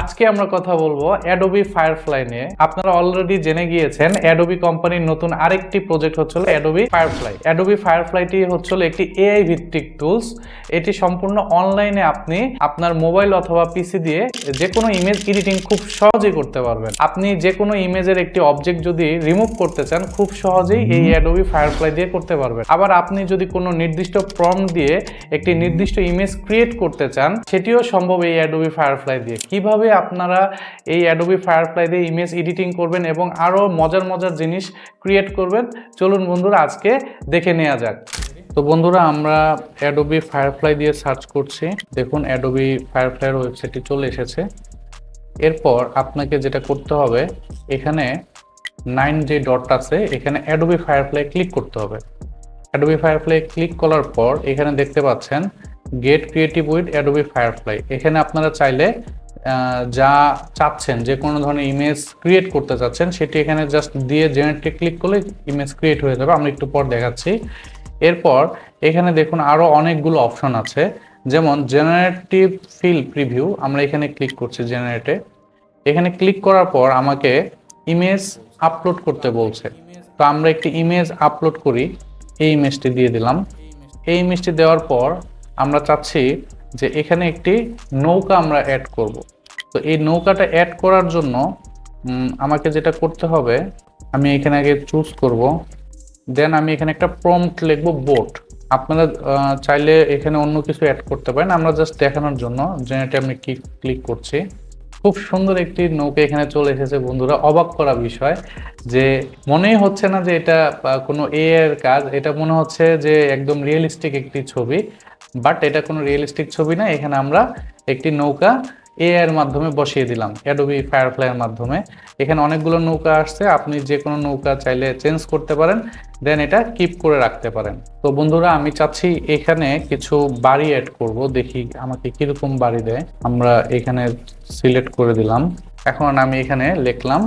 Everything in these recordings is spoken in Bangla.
আজকে আমরা কথা বলব অ্যাডোবি ফায়ারফ্লাই নিয়ে। আপনারা অলরেডি জেনে গিয়েছেন অ্যাডোবি কোম্পানির নতুন আরেকটি প্রজেক্ট হচ্ছিল অ্যাডোবি ফায়ারফ্লাই অ্যাডোবি ফায়ারফ্লাইটি হচ্ছিল একটি এআই ভিত্তিক টুলস এটি সম্পূর্ণ অনলাইনে আপনি আপনার মোবাইল অথবা পিসি দিয়ে যে কোনো ইমেজ এডিটিং খুব সহজেই করতে পারবেন। আপনি যে কোনো ইমেজের একটি অবজেক্ট যদি রিমুভ করতে চান খুব সহজেই এই অ্যাডোবি ফায়ারফ্লাই দিয়ে করতে পারবেন। আবার আপনি যদি কোনো নির্দিষ্ট প্রম দিয়ে একটি নির্দিষ্ট ইমেজ ক্রিয়েট করতে চান সেটিও সম্ভব এই অ্যাডোবি ফায়ারফ্লাই দিয়ে। কীভাবে আপনারা এই অ্যাডোবি ফায়ারফ্লাই দিয়ে ইমেজ এডিটিং করবেন এবং আরও মজার মজার জিনিস ক্রিয়েট করবেন? চলুন বন্ধুরা, আজকে দেখে নেওয়া যাক। তো বন্ধুরা, আমরা অ্যাডোবি ফায়ারফ্লাই দিয়ে সার্চ করছি। দেখুন অ্যাডোবি ফায়ারফ্লাইয়ের ওয়েবসাইটটি চলে এসেছে। এরপর আপনাকে যেটা করতে হবে, এখানে নাইন যে ডট আছে, এখানে অ্যাডোবি ফায়ারফ্লাই ক্লিক করতে হবে। অ্যাডোবি ফায়ারফ্লাই ক্লিক করার পর এখানে দেখতে পাচ্ছেন get creative with Adobe Firefly এখানে আপনারা চাইলে যা চাচ্ছেন, যে কোনো ধরনের ইমেজ ক্রিয়েট করতে চাচ্ছেন, সেটি এখানে জাস্ট দিয়ে জেনারেটে ক্লিক করলে ইমেজ ক্রিয়েট হয়ে যাবে। আমরা একটু পর দেখাচ্ছি। এরপর এখানে দেখুন আরও অনেকগুলো অপশন আছে। যেমন জেনারেটিভ ফিল প্রিভিউ আমরা এখানে ক্লিক করছি জেনারেটে এখানে ক্লিক করার পর আমাকে ইমেজ আপলোড করতে বলছে। তো আমরা একটি ইমেজ আপলোড করি, এই ইমেজটি দিয়ে দিলাম। এই ইমেজটি দেওয়ার পর আমরা চাচ্ছি যে এখানে একটি নৌকা আমরা অ্যাড করব। তো এই নৌকাটা অ্যাড করার জন্য আমাকে যেটা করতে হবে, আমি এখানে আগে চুজ করব দেন আমি এখানে একটা প্রম্পট লিখব বোট আপনারা চাইলে এখানে অন্য কিছু অ্যাড করতে পারেন, আমরা জাস্ট দেখানোর জন্য জেনারেটে আমি কি ক্লিক করছি। খুব সুন্দর একটি নৌকা এখানে চলে এসেছে বন্ধুরা, অবাক করা বিষয় যে মনেই হচ্ছে না যে এটা কোনো এ এর কাজ, এটা মনে হচ্ছে যে একদম রিয়েলিস্টিক একটি ছবি বাট এটা কোনো রিয়েলিস্টিক ছবি না, এখানে আমরা একটি নৌকা এ এর মাধ্যমে বসিয়ে দিলাম অ্যাডোবি ফায়ারফ্লাইয়ের মাধ্যমে। এখানে অনেকগুলো নৌকা আসছে, আপনি যে কোনো নৌকা চাইলে চেঞ্জ করতে পারেন দেন এটা কিপ করে রাখতে পারেন। তো বন্ধুরা, আমি চাচ্ছি এখানে কিছু বাড়ি অ্যাড করব, দেখি আমাকে কীরকম বাড়ি দেয়। আমরা এখানে সিলেক্ট করে দিলাম। এখন আমি এখানে লিখলাম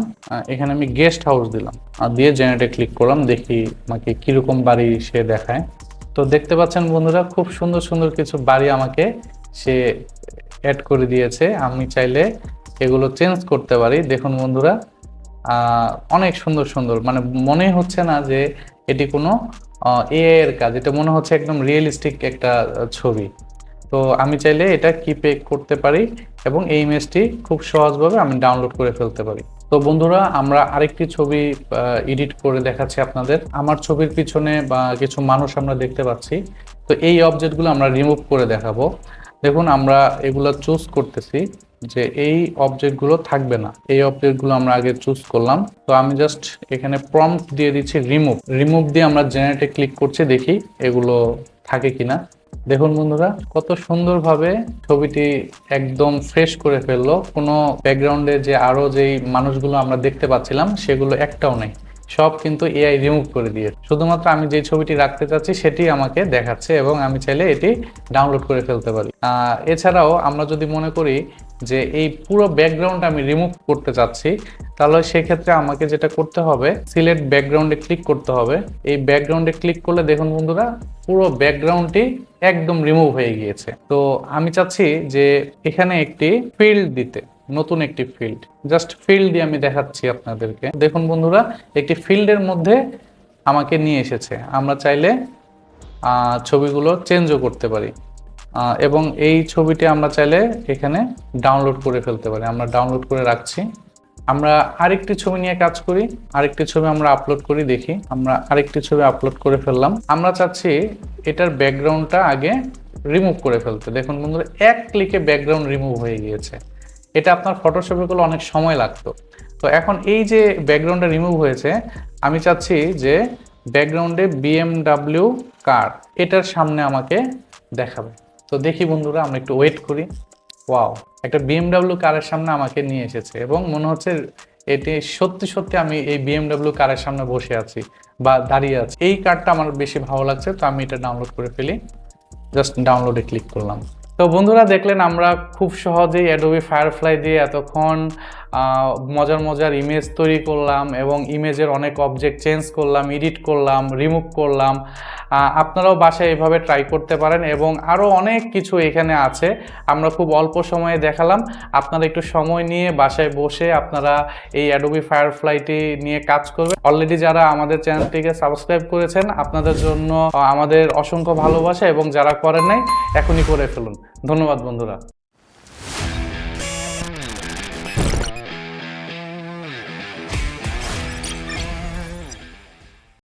এখানে আমি গেস্ট হাউস দিলাম। আর দিয়ে জেনারেটে ক্লিক করলাম, দেখি আমাকে কীরকম বাড়ি সে দেখায়। তো দেখতে পাচ্ছেন বন্ধুরা, খুব সুন্দর সুন্দর কিছু বাড়ি আমাকে সে অ্যাড করে দিয়েছে, আমি চাইলে এগুলো চেঞ্জ করতে পারি। দেখুন বন্ধুরা অনেক সুন্দর সুন্দর মানে মনে হচ্ছে না যে এটি কোনো এআই এর কাজ, এটা মনে হচ্ছে একদম রিয়েলিস্টিক একটা ছবি। তো আমি চাইলে এটা কিপে করতে পারি এবং এই ইমেজটি খুব সহজভাবে আমি ডাউনলোড করে ফেলতে পারি। তো বন্ধুরা, আমরা আরেকটি ছবি এডিট করে দেখাচ্ছি আপনাদের। আমার ছবির পিছনে বা কিছু মানুষ আমরা দেখতে পাচ্ছি। তো এই অবজেক্টগুলো আমরা রিমুভ করে দেখাবো। দেখুন, আমরা এগুলো চুজ করতেছি যে এই অবজেক্টগুলো থাকবে না। এই অবজেক্টগুলো আমরা আগে চুজ করলাম। তো আমি জাস্ট এখানে প্রম্পট দিয়ে দিচ্ছি রিমুভ রিমুভ দিয়ে আমরা জেনারেটে ক্লিক করছি, দেখি এগুলো থাকে কিনা। দেখুন বন্ধুরা, কত সুন্দরভাবে ছবিটি একদম ফ্রেশ করে ফেলল। কোনো ব্যাকগ্রাউন্ডে যে আরও যেই মানুষগুলো আমরা দেখতে পাচ্ছিলাম, সেগুলো একটাও নেই। সব কিন্তু এআই রিমুভ করে দিয়ে। শুধুমাত্র আমি যে ছবিটি রাখতে চাচ্ছি, সেটি আমাকে দেখাচ্ছে এবং আমি চাইলে এটি ডাউনলোড করে ফেলতে পারি। এছাড়াও আমরা যদি মনে করি যে এই পুরো ব্যাকগ্রাউন্ড আমি রিমুভ করতে চাচ্ছি, তাহলে সেক্ষেত্রে আমাকে যেটা করতে হবে সিলেক্ট ব্যাকগ্রাউন্ডে ক্লিক করতে হবে। এই ব্যাকগ্রাউন্ডে ক্লিক করলে দেখুন বন্ধুরা, পুরো ব্যাকগ্রাউন্ডটি একদম রিমুভ হয়ে গিয়েছে। তো আমি চাচ্ছি যে এখানে একটি ফিল্ড দিতে। নতুন একটি ফিল্ড জাস্ট ফিল্ড দিয়ে আমি দেখাচ্ছি আপনাদেরকে। দেখুন বন্ধুরা, একটি ফিল্ডের মধ্যে আমাকে নিয়ে এসেছে। আমরা চাইলে ছবিগুলো চেঞ্জও করতে পারি। এবং এই ছবিটি আমরা চাইলে এখানে ডাউনলোড করে ফেলতে পারি। আমরা ডাউনলোড করে রাখছি। আমরা আরেকটি ছবি নিয়ে কাজ করি। আরেকটি ছবি আমরা আপলোড করি, দেখি। আমরা আরেকটি ছবি আপলোড করে ফেললাম। আমরা চাচ্ছি এটার ব্যাকগ্রাউন্ডটা আগে রিমুভ করে ফেলতে। দেখুন বন্ধুরা, এক ক্লিকে ব্যাকগ্রাউন্ড রিমুভ হয়ে গিয়েছে। এটা আপনার ফটোশপে করলে অনেক সময় লাগতো। তো এখন এই যে ব্যাকগ্রাউন্ডটা রিমুভ হয়েছে, আমি চাচ্ছি যে ব্যাকগ্রাউন্ডে বিএমডাব্লিউ কার এটার সামনে আমাকে দেখাবে। তো দেখি বন্ধুরা, আমরা একটু ওয়েট করি। ওয়াও একটা বিএমডাব্লিউ কারের সামনে আমাকে নিয়ে এসেছে এবং মনে হচ্ছে এটি সত্যি সত্যি আমি এই বিএমডাব্লিউ কারের সামনে বসে আছি বা দাঁড়িয়ে আছি। এই কারটা আমার বেশি ভালো লাগছে, তো আমি এটা ডাউনলোড করে ফেলি। জাস্ট ডাউনলোডে ক্লিক করলাম। তো বন্ধুরা দেখলেন আমরা খুব সহজেই অ্যাডোবি ফায়ারফ্লাই দিয়ে এতক্ষণ মজার মজার ইমেজ তৈরি করলাম এবং ইমেজের অনেক অবজেক্ট চেঞ্জ করলাম এডিট করলাম রিমুভ করলাম। আপনারাও বাসায় এভাবে ট্রাই করতে পারেন এবং আরও অনেক কিছু এখানে আছে। আমরা খুব অল্প সময়ে দেখালাম। আপনারা একটু সময় নিয়ে বাসায় বসে আপনারা এই অ্যাডোবি ফায়ারফ্লাইটি নিয়ে কাজ করবেন। অলরেডি যারা আমাদের চ্যানেলটিকে সাবস্ক্রাইব করেছেন, আপনাদের জন্য আমাদের অসংখ্য ভালোবাসা এবং যারা করেন নাই, এখনই করে ফেলুন। ধন্যবাদ বন্ধুরা।